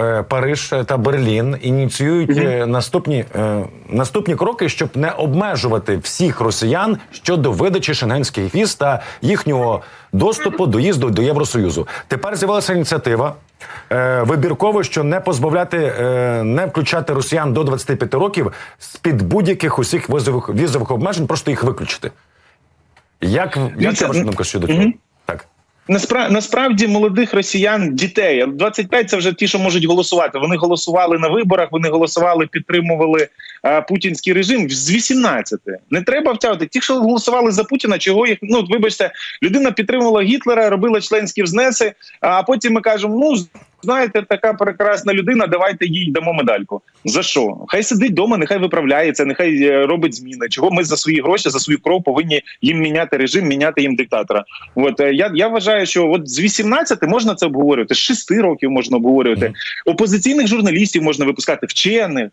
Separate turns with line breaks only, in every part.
е, Париж та Берлін ініціюють е, наступні, е, наступні кроки, щоб не обмежувати всіх росіян щодо видачі шенгенських віз та їхнього доступу доїзду до Євросоюзу. Тепер з'явилася ініціатива. е, Вибірково, що не позбавляти, е, не включати росіян до 25 років з під будь-яких усіх візових, візових обмежень, просто їх виключити. Як, як це ваша
ну,
думка щодо цього?
мгм.
Так.
Наспра... насправді молодих росіян, дітей 25 – це вже ті, що можуть голосувати. Вони голосували на виборах, вони голосували, підтримували а, путінський режим з 18. Не треба втягувати. Ті, що голосували за Путіна, чого їх ну вибачте, людина підтримувала Гітлера, робила членські взнеси. А потім ми кажемо: ну знаєте, така прекрасна людина. Давайте їй дамо медальку. За що? Хай сидить вдома, нехай виправляється, нехай е, робить зміни. Чого ми за свої гроші, за свою кров повинні їм міняти режим, міняти їм диктатора. От е, я, я вважаю, що от з 18 можна це обговорювати, з 6 років можна обговорювати. Опозиційних журналістів можна випускати, вчених.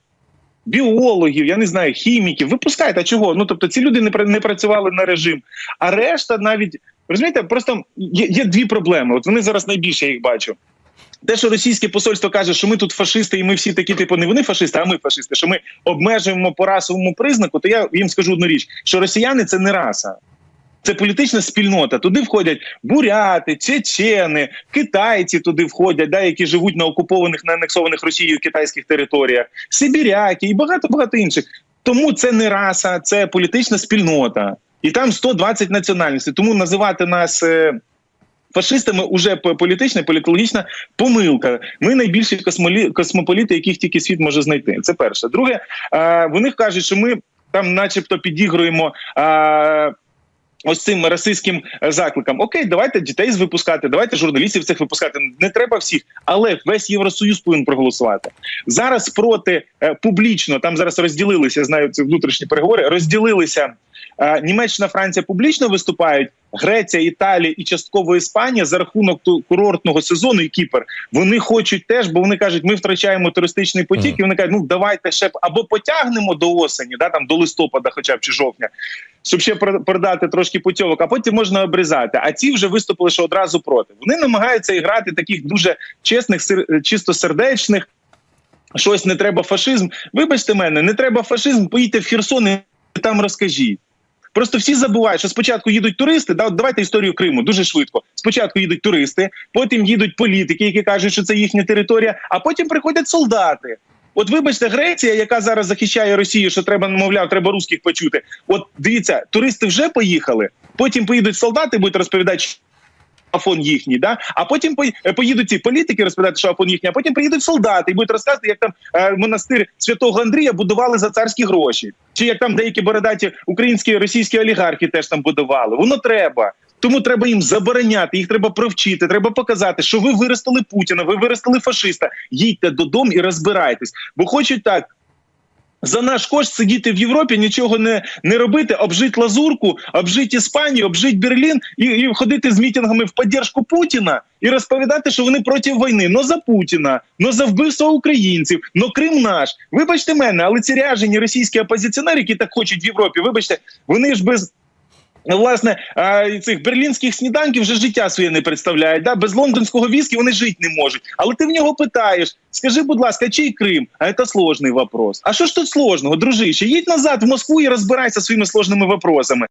Біологів, я не знаю, хіміків, випускайте. А чого? Ну тобто ці люди не не працювали на режим. А решта навіть розумієте, просто є, є дві проблеми. От вони зараз найбільше я їх бачу. Те, що російське посольство каже, що ми тут фашисти, і ми всі такі, типу, не вони фашисти, а ми фашисти, що ми обмежуємо по расовому признаку, то я їм скажу одну річ: що росіяни це не раса. Це політична спільнота. Туди входять буряти, чечени, китайці туди входять, да, які живуть на окупованих на анексованих Росією китайських територіях, сибіряки і багато багато інших. Тому це не раса, це політична спільнота, і там 120 національностей. Тому називати нас. Фашистами уже політична, політологічна помилка. Ми найбільші космолі... космополіти, яких тільки світ може знайти. Це перше. Друге, е, вони кажуть, що ми там, начебто, підігруємо. Е, Ось цим расистським е, закликам. Окей, давайте дітей випускати, давайте журналістів цих випускати. Не треба всіх, але весь євросоюз повинен проголосувати зараз. Проти е, публічно там зараз розділилися. Знаю, це внутрішні переговори. Розділилися Німеччина, Франція публічно виступають. Греція, Італія і частково Іспанія за рахунок ту- курортного сезону і Кіпр. Вони хочуть теж, бо вони кажуть, ми втрачаємо туристичний потік,
Мгм.
і вони кажуть, ну давайте ще або потягнемо до осені, да там до листопада, хоча б чи жовтня, щоб ще пр- продати трошки путьовок, а потім можна обрізати. А ці вже виступили, що одразу проти. Вони намагаються грати таких дуже чесних, сер- чистосердечних. Щось не треба фашизм. Вибачте мене, не треба фашизм. Поїдьте в Херсон і там розкажіть. Просто всі забувають, що спочатку їдуть туристи. Да, давайте історію Криму дуже швидко. Спочатку їдуть туристи, потім їдуть політики, які кажуть, що це їхня територія, а потім приходять солдати. От вибачте, Греція, яка зараз захищає Росію, що треба, мовляв, треба русських почути. От дивіться, туристи вже поїхали, потім поїдуть солдати, будуть розповідати. Афон їхній, да а потім е, поїдуть ці політики розповідати, що Афон їхній, а потім приїдуть солдати і будуть розказувати, як там е, монастир святого Андрія будували за царські гроші, чи як там деякі бородаті українські російські олігархи теж там будували. Воно треба. Тому треба їм забороняти, їх треба провчити, треба показати, що ви виростили Путіна, ви виростили фашиста. Їдьте додому і розбирайтесь, бо хочуть так. За наш кошт сидіти в Європі, нічого не, не робити, обжити лазурку, обжити Іспанію, обжити Берлін і, і ходити з мітингами в підтримку Путіна і розповідати, що вони проти війни. Но за Путіна, но за вбивство українців, но Крим наш. Вибачте мене, але ці ряжені російські опозиціонери, які так хочуть в Європі, вибачте, вони ж без. Власне, цих берлінських сніданків вже життя своє не представляють. Да? Без лондонського віскі вони жити не можуть. Але ти в нього питаєш: скажи, будь ласка, чий Крим? А це сложний вопрос. А що ж тут сложного, дружище? Їдь назад в Москву і розбирайся своїми сложними вопросами.